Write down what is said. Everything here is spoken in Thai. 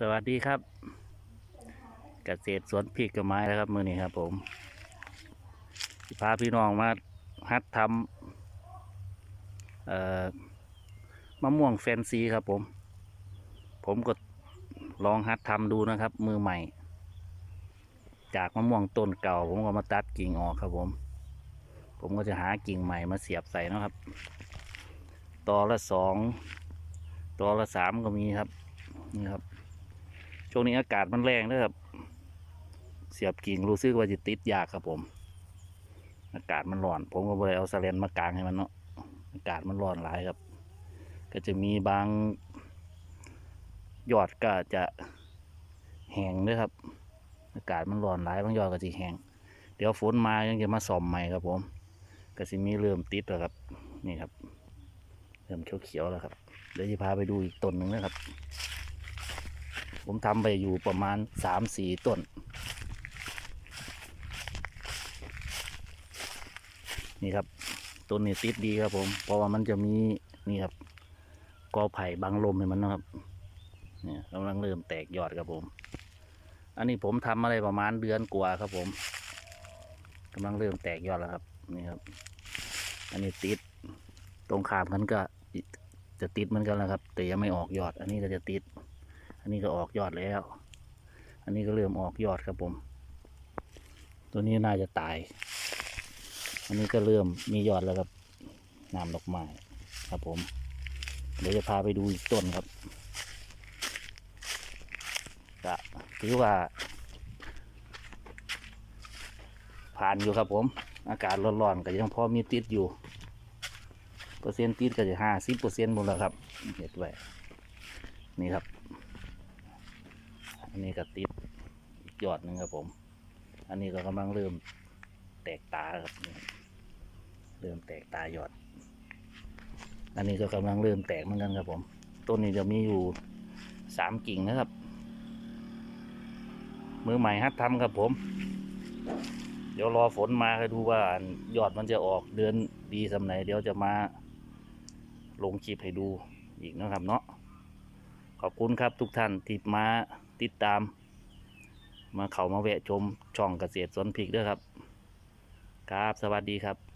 สวัสดีครับเกษตรสวนพริกกับไม้แล้วครับมือนี้ครับผมพาพี่น้องมาฮัดทำมะม่วงแฟนซีครับผม ผมก็ลองฮัดทำดูนะครับ มือใหม่ จากมะม่วงต้นเก่า ผมก็มาตัดกิ่งออกครับผม ผมก็จะหากิ่งใหม่มาเสียบใส่นะครับตอละสองตอละสามก็มีครับ นี่ครับ ช่วงนี้อากาศมันแรงนะครับ เสียบกิ่งรู้สึกว่าจะติดยากครับผม อากาศมันร้อน ผมก็เลยเอาสแลนมากางให้มันเนาะ อากาศมันร้อนหลายครับ ก็จะมีบางยอดก็จะแห้งด้วยครับ อากาศมันร้อนหลายบางยอดก็จะแห้ง เดี๋ยวฝนมายังจะมาส่อมใหม่ครับผม ก็จะมีเริ่มติดแล้วครับ นี่ครับ เริ่มเขียวๆแล้วครับ เดี๋ยวจะพาไปดูอีกต้นหนึ่งนะครับ ผมทำไปอยู่ประมาณสามสี่ต้น นี่ครับต้นนี้ติดดีครับผม เพราะว่ามันจะมีนี่ครับกอไผ่บังลมให้มันนะครับเนี่ยกำลังเริ่มแตกยอดครับผม อันนี้ผมทำอะไรประมาณเดือนกว่าครับผมกำลังเริ่มแตกยอดแล้วครับนี่ครับ อันนี้ติดตรงขามกันก็จะติดเหมือนกันแล้วครับ แต่ยังไม่ออกยอด อันนี้ก็จะติด อันนี้ก็ออกยอดแล้ว อันนี้ก็เริ่มออกยอดครับผม ตัวนี้น่าจะตาย อันนี้ก็เริ่มมียอดแล้วครับน้ำดอกไม้ครับผม เดี๋ยวจะพาไปดูอีกต้นครับก็ถือว่าผ่านอยู่ครับผม อากาศร้อนๆก็ยังพอมีติดอยู่ เปอร์เซ็นต์ติดก็จะห้าสิบเปอร์เซ็นต์หมดแล้วครับเห็ดไว้นี่ครับ อันนี้ก็ติดอีกยอดหนึ่งครับผม อันนี้ก็กำลังเริ่มแตกตาครับนี่เริ่มแตกตายอด อันนี้ก็กำลังเริ่มแตกเหมือนกันครับผม ต้นนี้จะมีอยู่สามกิ่งนะครับ มือใหม่ฮัดทำครับผม เดี๋ยวรอฝนมาให้ดูว่ายอดมันจะออกเดือนดีสำไหนเดี๋ยวจะมาลงคลิปให้ดูอีกนะครับเนาะขอบคุณครับทุกท่านที่มา ติดตาม มาเขามาแวะชมช่องเกษตรสวนพริกด้วยครับ ครับ สวัสดีครับ